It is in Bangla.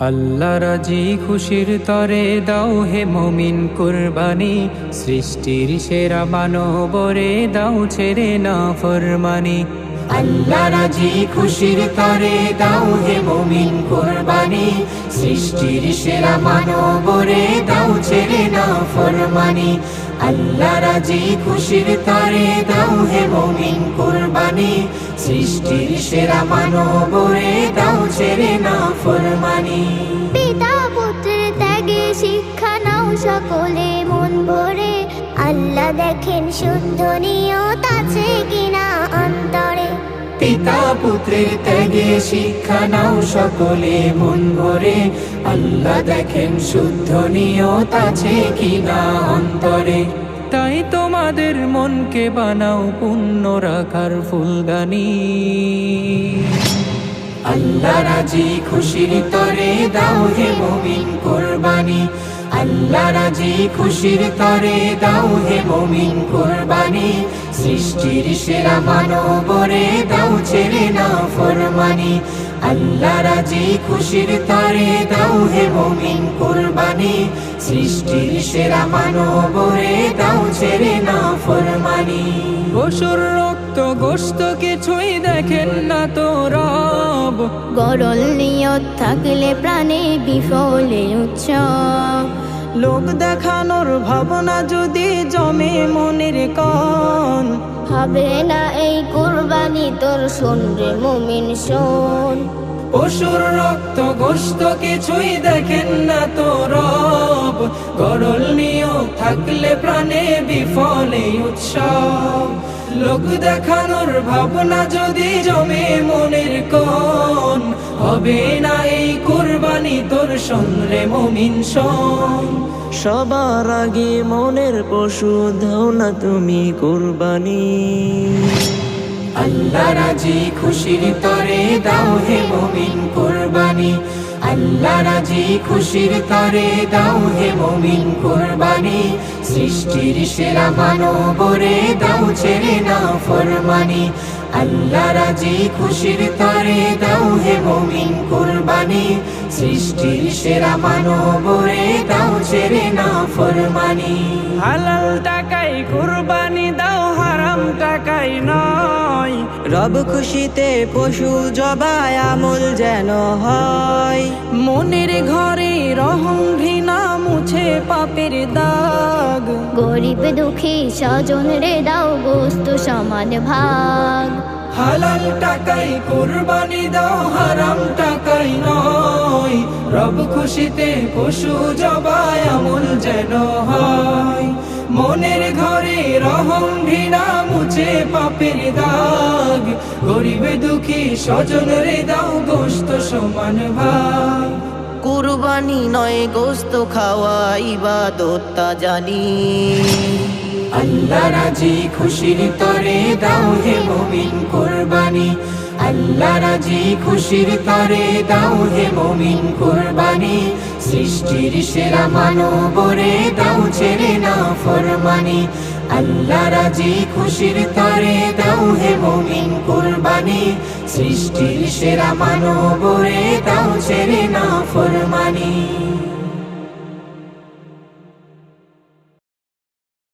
আল্লাহ রাজি খুশির তরে দাও হে মমিন কুরবানি। সৃষ্টির সেরা মানবরে দাও ছেড়ে না ফরমানি। আল্লাহ রাজি খুশির তরে দাও হে মমিন কুরবানি। সৃষ্টির সেরা মানবরে দাও ছেড়ে না ফরমানি। আল্লাহ রাজি খুশির তরে দাও হে মমিন কুরবানি। সৃষ্টির সেরা মানবরে দাও ছেড়ে না ফরমানি। পিতা পুত্রের ত্যাগে শিক্ষা নাও সকলে মন ভরে। আল্লাহ দেখেন শুদ্ধ নিয়ত আছে কিনা অন্তরে। পিতা পুত্রের ত্যাগে শিক্ষা নাও সকলে মন ভরে। আল্লাহ দেখেন শুদ্ধ নিয়ত আছে কিনা অন্তরে। তাই তোমাদের মনকে বানাও পুণ্য রাখার ফুলদানি। আল্লাহ রাজি, খুশির তরে দাও হে মমিন কোরবানি। আল্লাহ রাজি, খুশির তরে দাও হে মমিন কোরবানি। সৃষ্টির সেরা মানবরে দাও, ছেড়ে না ফরমানি। আল্লাহ রাজি, খুশির তরে দাও হে মমিন কোরবানি। সৃষ্টির সেরা মানবরে দাও ছেড়ে না ফরমানি। পশুর রক্ত গোস্ত কিছুই দেখেন না তো রব। গরল নিয়ত থাকলে প্রাণে বিফলে উৎসব লোক দেখানোর ভাবনা যদি জমে মনের কন হবে না এই কুরবানি তোর শোন মুমিন শোন। পশুর রক্ত গোস্ত কিছুই দেখেন না তো রব। গরল নিয়োগ থাকলে প্রাণে বিফলে উৎসব। লোক দেখানোর ভাবনা যদি জমে মনের কোন হবে না এই কুরবানি তোর সন্রে মমিন সবার আগে মনের পশু দাও না তুমি কুরবানি। আল্লাহ রাজি খুশির তরে দাও হে মমিন কোরবানি। আল্লাহ রাজি খুশির তরে দাও হে মমিন কোরবানি। সৃষ্টির সেরা মানবরে দাও, ছেড়ে না ফরমানি। আল্লাহ রাজি খুশির তরে দাও হে মমিন কোরবানি। সৃষ্টির সেরা মানবরে দাও, ছেড়ে না ফরমানি। হালাল টাকাই কুরবানি দাও, হারাম টাকাই নয়। রব খুশিতে পশু জবাই আমল যেন হয়। পাপের দাগ। গরিব দুঃখী স্বজন রে দাও গোস্ত সমান ভাগ। হালাল টাকাই কুরবানি দাও হারাম টাকাই নয়। রব খুশিতে পশু জবাই আমল যেন হয়। মনের ঘরে রহম ঘৃণা মুছে পাপের দাগ। গরিব দুঃখী স্বজন রে দাও গোস্ত সমান ভাগ। কুরবানি নয় গোস্ত খাওয়া ইবাদত, তা জানি। আল্লাহ রাজি, খুশির তরে দাও হে মমিন কোরবানি। আল্লাহ রাজি, খুশির তরে দাও হে মমিন কোরবানি। সৃষ্টির সেরা মানবরে দাও, ছেড়ে না ফরমানি। আল্লাহ রাজি, খুশির তরে দাও হে মমিন কোরবানি। সৃষ্টির সেরা মানবরে দাও না ফরমানি